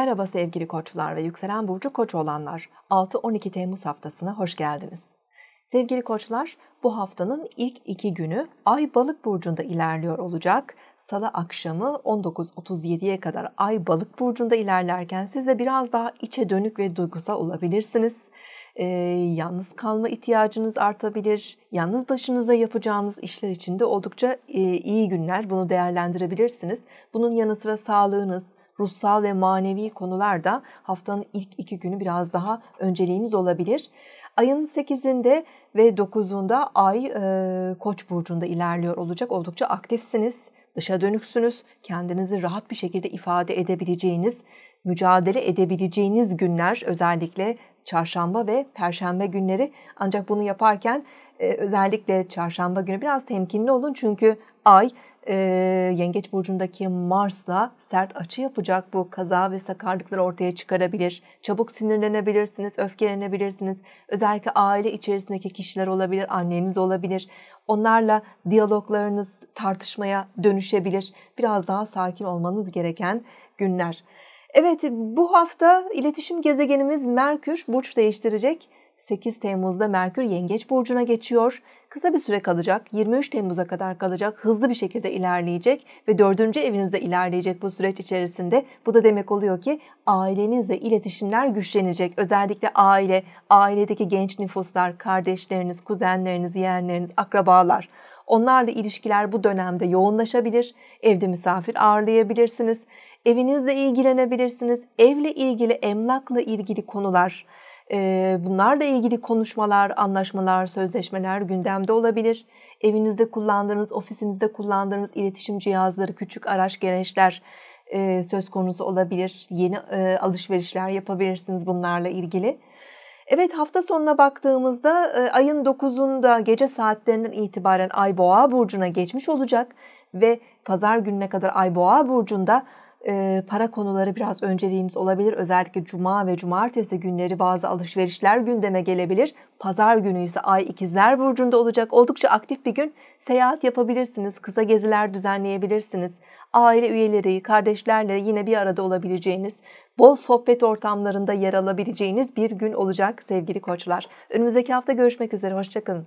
Merhaba sevgili koçlar ve yükselen burcu koç olanlar. 6-12 Temmuz haftasına hoş geldiniz. Sevgili koçlar, bu haftanın ilk iki günü Ay Balık burcunda ilerliyor olacak. Salı akşamı 19.37'ye kadar Ay Balık burcunda ilerlerken siz de biraz daha içe dönük ve duygusal olabilirsiniz. Ee, yalnız kalma ihtiyacınız artabilir. Yalnız başınıza yapacağınız işler için de oldukça e, iyi günler. Bunu değerlendirebilirsiniz. Bunun yanı sıra sağlığınız, ruhsal ve manevi konularda haftanın ilk iki günü biraz daha önceliğiniz olabilir. Ayın 8'inde ve 9'unda Ay e, Koç burcunda ilerliyor olacak. Oldukça aktifsiniz, dışa dönüksünüz. Kendinizi rahat bir şekilde ifade edebileceğiniz, mücadele edebileceğiniz günler özellikle çarşamba ve perşembe günleri. Ancak bunu yaparken e, özellikle çarşamba günü biraz temkinli olun çünkü Ay e, Yengeç burcundaki Mars'la sert açı yapacak. Bu kaza ve sakarlıkları ortaya çıkarabilir. Çabuk sinirlenebilirsiniz, öfkelenebilirsiniz. Özellikle aile içerisindeki kişiler olabilir, anneniz olabilir. Onlarla diyaloglarınız tartışmaya dönüşebilir. Biraz daha sakin olmanız gereken günler. Evet bu hafta iletişim gezegenimiz Merkür burç değiştirecek. 8 Temmuz'da Merkür Yengeç burcuna geçiyor. Kısa bir süre kalacak. 23 Temmuz'a kadar kalacak. Hızlı bir şekilde ilerleyecek ve 4. evinizde ilerleyecek bu süreç içerisinde. Bu da demek oluyor ki ailenizle iletişimler güçlenecek. Özellikle aile, ailedeki genç nüfuslar, kardeşleriniz, kuzenleriniz, yeğenleriniz, akrabalar. Onlarla ilişkiler bu dönemde yoğunlaşabilir. Evde misafir ağırlayabilirsiniz. Evinizle ilgilenebilirsiniz. Evle ilgili, emlakla ilgili konular, bunlarla ilgili konuşmalar, anlaşmalar, sözleşmeler gündemde olabilir. Evinizde kullandığınız, ofisinizde kullandığınız iletişim cihazları, küçük araç gereçler söz konusu olabilir. Yeni alışverişler yapabilirsiniz bunlarla ilgili. Evet hafta sonuna baktığımızda ayın 9'unda gece saatlerinden itibaren Ay Boğa burcuna geçmiş olacak ve pazar gününe kadar Ay Boğa burcunda para konuları biraz önceliğimiz olabilir. Özellikle cuma ve cumartesi günleri bazı alışverişler gündeme gelebilir. Pazar günü ise ay ikizler burcunda olacak. Oldukça aktif bir gün. Seyahat yapabilirsiniz, kısa geziler düzenleyebilirsiniz. Aile üyeleri, kardeşlerle yine bir arada olabileceğiniz, bol sohbet ortamlarında yer alabileceğiniz bir gün olacak sevgili koçlar. Önümüzdeki hafta görüşmek üzere, hoşçakalın.